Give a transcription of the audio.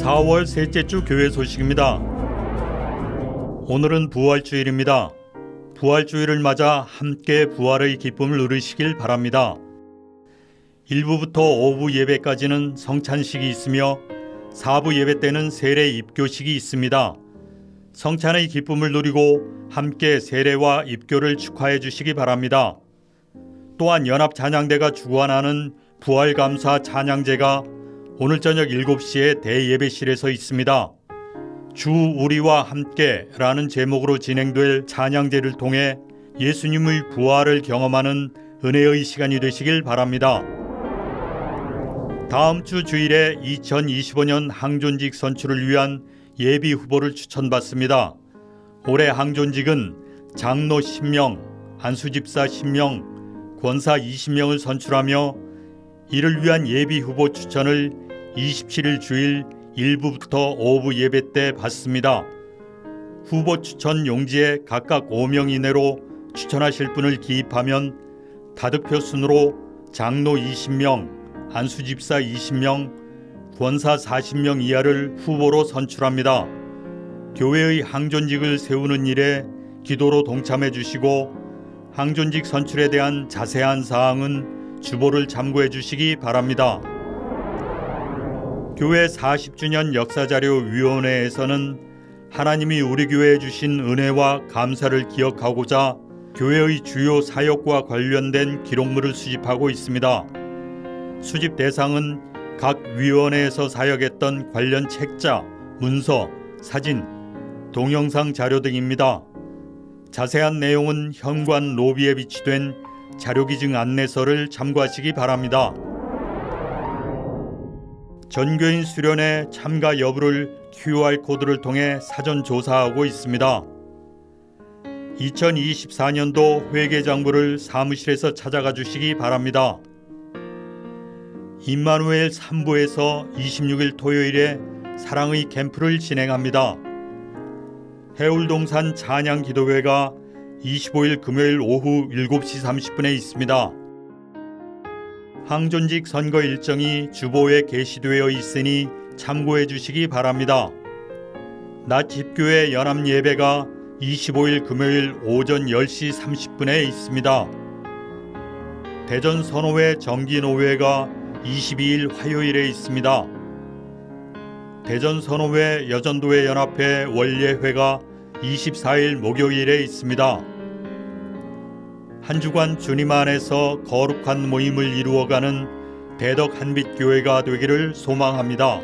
4월 셋째 주 교회 소식입니다. 오늘은 부활주일입니다. 부활주일을 맞아 함께 부활의 기쁨을 누리시길 바랍니다. 1부부터 오후 예배까지는 성찬식이 있으며 4부 예배 때는 세례 입교식이 있습니다. 성찬의 기쁨을 누리고 함께 세례와 입교를 축하해 주시기 바랍니다. 또한 연합 찬양대가 주관하는 부활 감사 찬양제가 오늘 저녁 7시에 대예배실에서 있습니다. 주 우리와 함께라는 제목으로 진행될 찬양제를 통해 예수님의 부활을 경험하는 은혜의 시간이 되시길 바랍니다. 다음 주 주일에 2025년 항존직 선출을 위한 예비 후보를 추천받습니다. 올해 항존직은 장로 10명, 안수집사 10명, 권사 20명을 선출하며 이를 위한 예비 후보 추천을 27일 주일 1부부터 오후 예배 때 받습니다. 후보 추천 용지에 각각 5명 이내로 추천하실 분을 기입하면 다득표 순으로 장로 20명, 안수집사 20명, 권사 40명 이하를 후보로 선출합니다. 교회의 항존직을 세우는 일에 기도로 동참해 주시고 항존직 선출에 대한 자세한 사항은 주보를 참고해 주시기 바랍니다. 교회 40주년 역사자료위원회에서는 하나님이 우리 교회에 주신 은혜와 감사를 기억하고자 교회의 주요 사역과 관련된 기록물을 수집하고 있습니다. 수집 대상은 각 위원회에서 사역했던 관련 책자, 문서, 사진, 동영상 자료 등입니다. 자세한 내용은 현관 로비에 비치된 자료기증 안내서를 참고하시기 바랍니다. 전교인 수련회 참가 여부를 QR코드를 통해 사전 조사하고 있습니다. 2024년도 회계장부를 사무실에서 찾아가 주시기 바랍니다. 임마누엘 3부에서 26일 토요일에 사랑의 캠프를 진행합니다. 해울동산 찬양 기도회가 25일 금요일 오후 7시 30분에 있습니다. 항존직 선거 일정이 주보에 게시되어 있으니 참고해 주시기 바랍니다. 낮 집교회 연합 예배가 25일 금요일 오전 10시 30분에 있습니다. 대전 선호회 정기노회가 22일 화요일에 있습니다. 대전 선호회 여전도회 연합회 원례회가 24일 목요일에 있습니다. 한 주간 주님 안에서 거룩한 모임을 이루어가는 대덕 한빛 교회가 되기를 소망합니다.